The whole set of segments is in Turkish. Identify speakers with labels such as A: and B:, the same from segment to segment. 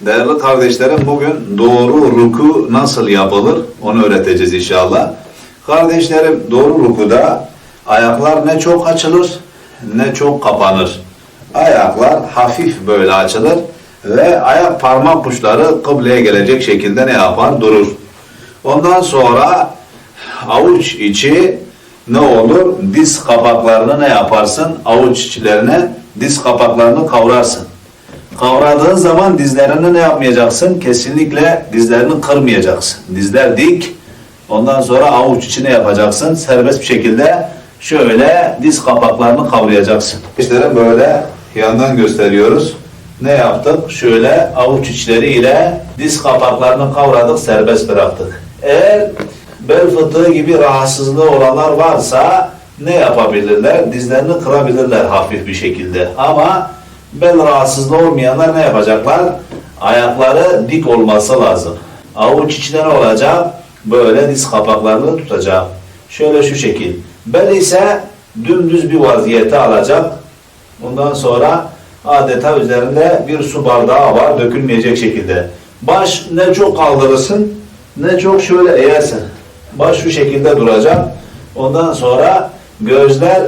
A: Değerli kardeşlerim bugün doğru ruku nasıl yapılır onu öğreteceğiz inşallah. Kardeşlerim doğru rukuda ayaklar ne çok açılır ne çok kapanır. Ayaklar hafif böyle açılır ve ayak parmak uçları kıbleye gelecek şekilde ne yapar? Durur. Ondan sonra avuç içi ne olur? Diz kapaklarını ne yaparsın? Avuç içlerine diz kapaklarını kavrarsın. Kavradığın zaman dizlerini ne yapmayacaksın? Kesinlikle dizlerini kırmayacaksın. Dizler dik. Ondan sonra avuç içine yapacaksın. Serbest bir şekilde şöyle diz kapaklarını kavrayacaksın. İşte böyle yandan gösteriyoruz. Ne yaptık? Şöyle avuç içleriyle diz kapaklarını kavradık, serbest bıraktık. Eğer bel fıtığı gibi rahatsızlığı olanlar varsa ne yapabilirler? Dizlerini kırabilirler hafif bir şekilde. Ama bel rahatsızlığı olmayanlar ne yapacaklar? Ayakları dik olması lazım. Avuç içine ne olacak? Böyle diz kapaklarını tutacak. Şöyle şu şekil. Bel ise dümdüz bir vaziyete alacak. Ondan sonra adeta üzerinde bir su bardağı var dökülmeyecek şekilde. Baş ne çok kaldırırsın ne çok şöyle eğersin. Baş şu şekilde duracak. Ondan sonra gözler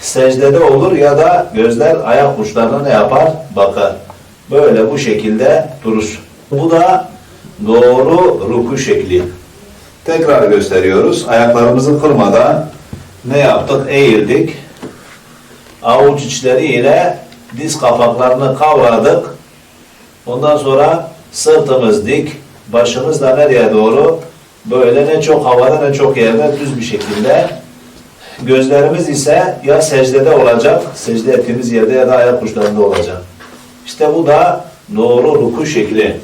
A: secdede olur ya da gözler ayak uçlarına ne yapar? Bakar. Böyle bu şekilde durur. Bu da doğru ruku şekli. Tekrar gösteriyoruz. Ayaklarımızı kırmadan ne yaptık? Eğildik. Avuç içleriyle diz kapaklarını kavradık. Ondan sonra sırtımız dik. Başımız da nereye doğru? Böyle ne çok havada ne çok yerde düz bir şekilde. Gözlerimiz ise ya secdede olacak, secde ettiğimiz yerde ya da ayak uçlarında olacak. İşte bu da doğru ruku şekli.